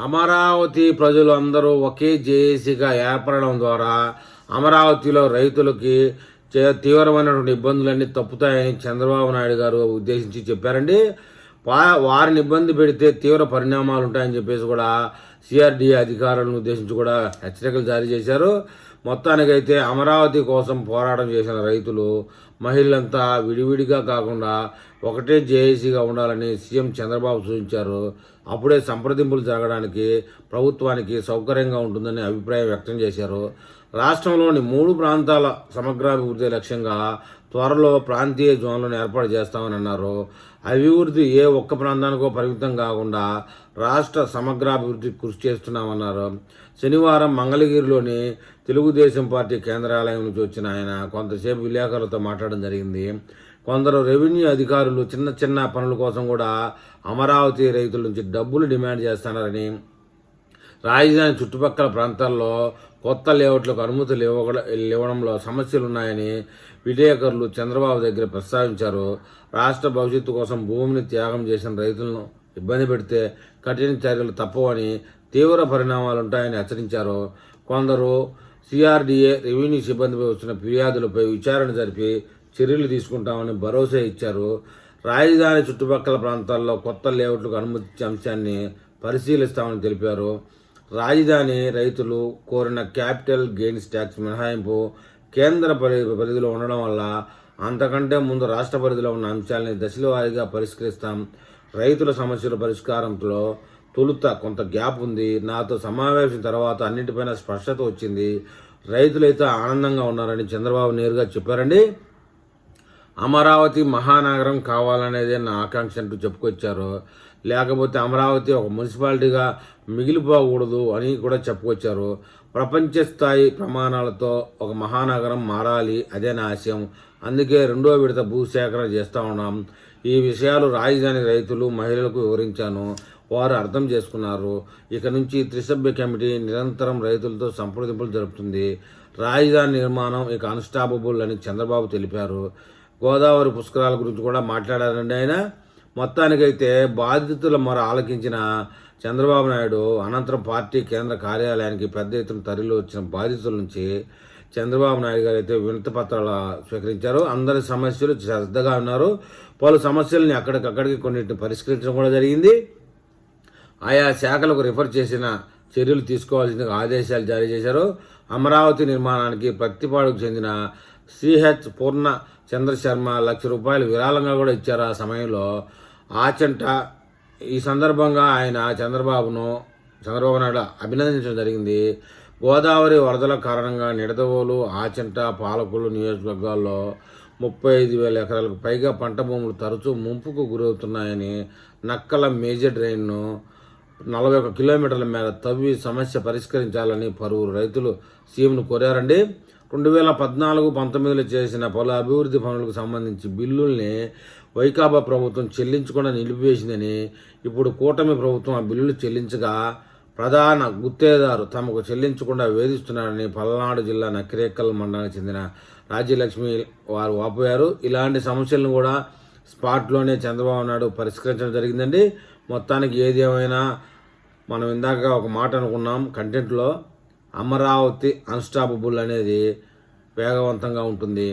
అమరావతి ప్రజలు అందరూ ఒకే జేఏసీగా ఏర్పడడం ద్వారా అమరావతిలో రైతులకి చే- తీవ్రమైనటువంటి ఇబ్బందులన్నీ తప్పుతాయని చంద్రబాబు నాయుడు గారు ఉద్దేశించి చెప్పారండి. వా- వారిని ఇబ్బంది పెడితే తీవ్ర పరిణామాలు ఉంటాయని చెప్పేసి కూడా సిఆర్డీఏ అధికారులను ఉద్దేశించి కూడా హెచ్చరికలు జారీ చేశారు. మొత్తానికైతే అమరావతి కోసం పోరాటం చేసిన రైతులు మహిళలంతా విడివిడిగా కాకుండా ఒకటే జేఏసీగా ఉండాలని సీఎం చంద్రబాబు సూచించారు. అప్పుడే సంప్రదింపులు జరగడానికి ప్రభుత్వానికి సౌకర్యంగా ఉంటుందని అభిప్రాయం వ్యక్తం చేశారు. రాష్ట్రంలోని మూడు ప్రాంతాల సమగ్రాభివృద్ధి లక్ష్యంగా త్వరలో ప్రాంతీయ జోన్లను ఏర్పాటు చేస్తామని అన్నారు. అభివృద్ధి ఏ ఒక్క ప్రాంతానికో పరిమితం కాకుండా రాష్ట్ర సమగ్రాభివృద్ధికి కృషి చేస్తున్నామన్నారు. శనివారం మంగళగిరిలోని తెలుగుదేశం పార్టీ కేంద్రాలయం నుంచి వచ్చిన ఆయన కొంతసేపు విలేకరులతో మాట్లాడడం జరిగింది. కొందరు రెవెన్యూ అధికారులు చిన్న చిన్న పనుల కోసం కూడా అమరావతి రైతుల నుంచి డబ్బులు డిమాండ్ చేస్తున్నారని రాజధాని చుట్టుపక్కల ప్రాంతాల్లో కొత్త లేఅవుట్లకు అనుమతులు ఇవ్వ ఇవ్వడంలో సమస్యలు ఉన్నాయని విలేకరులు చంద్రబాబు దగ్గర ప్రస్తావించారు. రాష్ట్ర భవిష్యత్తు కోసం భూమిని త్యాగం చేసిన రైతులను ఇబ్బంది పెడితే కఠిన చర్యలు తప్పవని తీవ్ర పరిణామాలు ఉంటాయని హెచ్చరించారు. కొందరు సిఆర్డీఏ రెవెన్యూ సిబ్బందిపై వచ్చిన ఫిర్యాదులపై విచారణ జరిపి చర్యలు తీసుకుంటామని భరోసా ఇచ్చారు. రాజధాని చుట్టుపక్కల ప్రాంతాల్లో కొత్త లేఅవుట్లకు అనుమతించే అంశాన్ని పరిశీలిస్తామని తెలిపారు. రాజధాని రైతులు కోరిన క్యాపిటల్ గెయిన్స్ ట్యాక్స్ మినహాయింపు కేంద్ర పరి పరిధిలో ఉండడం వల్ల అంతకంటే ముందు రాష్ట్ర పరిధిలో ఉన్న అంశాలని దశల వారీగా పరిష్కరిస్తాం. రైతుల సమస్యల పరిష్కారంలో తొలుత కొంత గ్యాప్ ఉంది. నాతో సమావేశం తర్వాత అన్నింటిపైన స్పష్టత వచ్చింది. రైతులైతే ఆనందంగా ఉన్నారని చంద్రబాబు నేరుగా చెప్పారండి. అమరావతి మహానగరం కావాలనేదే నా ఆకాంక్ష అంటూ చెప్పుకొచ్చారు. లేకపోతే అమరావతి ఒక మున్సిపాలిటీగా మిగిలిపోకూడదు అని కూడా చెప్పుకొచ్చారు. ప్రపంచ స్థాయి ప్రమాణాలతో ఒక మహానగరం మారాలి అదే నా ఆశయం. అందుకే రెండో విడత భూసేకరణ చేస్తూ ఉన్నాం. ఈ విషయాలు రాజధాని రైతులు మహిళలకు వివరించాను. వారు అర్థం చేసుకున్నారు. ఇక నుంచి త్రిసభ్య కమిటీ నిరంతరం రైతులతో సంప్రదింపులు జరుపుతుంది. రాజధాని నిర్మాణం ఇక అన్స్టాపబుల్ అని చంద్రబాబు తెలిపారు. గోదావరి పుష్కరాల గురించి కూడా మాట్లాడారండి ఆయన. మొత్తానికైతే బాధితుల మొర ఆలకించిన చంద్రబాబు నాయుడు అనంతరం పార్టీ కేంద్ర కార్యాలయానికి పెద్ద ఎత్తున తరలి వచ్చిన బాధితుల నుంచి చంద్రబాబు నాయుడు గారు అయితే వినతి పత్రాలు స్వీకరించారు. అందరి సమస్యలు శ్రద్ధగా ఉన్నారు. పలు సమస్యలని అక్కడికక్కడికి కొన్నిటిని పరిష్కరించడం కూడా జరిగింది. ఆయా శాఖలకు రిఫర్ చేసిన చర్యలు తీసుకోవాల్సిందిగా ఆదేశాలు జారీ చేశారు. అమరావతి నిర్మాణానికి ప్రతిపాడుకు చెందిన సిహెచ్ పూర్ణ చంద్రశర్మ లక్ష రూపాయలు విరాళంగా కూడా ఇచ్చారు ఆ సమయంలో. ఆచంట ఈ సందర్భంగా ఆయన చంద్రబాబును చంద్రబాబు నాయుడు అభినందించడం జరిగింది. గోదావరి వరదల కారణంగా నిడదవోలు ఆచంట పాలకులు నియోజకవర్గాల్లో ముప్పై ఐదు వేల ఎకరాలకు పైగా పంట భూములు తరచూ ముంపుకు గురవుతున్నాయని నక్కల మేజర్ డ్రైన్ను నలభై ఒక కిలోమీటర్ల మేర తవ్వి సమస్య పరిష్కరించాలని పలువురు రైతులు సీఎంను కోరారండి. రెండు వేల పద్నాలుగు పంతొమ్మిదిలో చేసిన పలు అభివృద్ధి పనులకు సంబంధించి బిల్లుల్ని వైకాపా ప్రభుత్వం చెల్లించకుండా నిలిపివేసిందని ఇప్పుడు కూటమి ప్రభుత్వం ఆ బిల్లులు చెల్లించగా ప్రధాన గుత్తేదారు తమకు చెల్లించకుండా వేధిస్తున్నారని పల్నాడు జిల్లా నకిరేకల్ మండలానికి చెందిన రాజ్యలక్ష్మి వారు వాపోయారు. ఇలాంటి సమస్యలను కూడా స్పాట్లోనే చంద్రబాబు నాయుడు పరిష్కరించడం జరిగిందండి. మొత్తానికి ఏది ఏమైనా మనం ఇందాక ఒక మాట అనుకున్నాం కంటెంట్లో అమరావతి అన్స్టాపబుల్ అనేది వేగవంతంగా ఉంటుంది.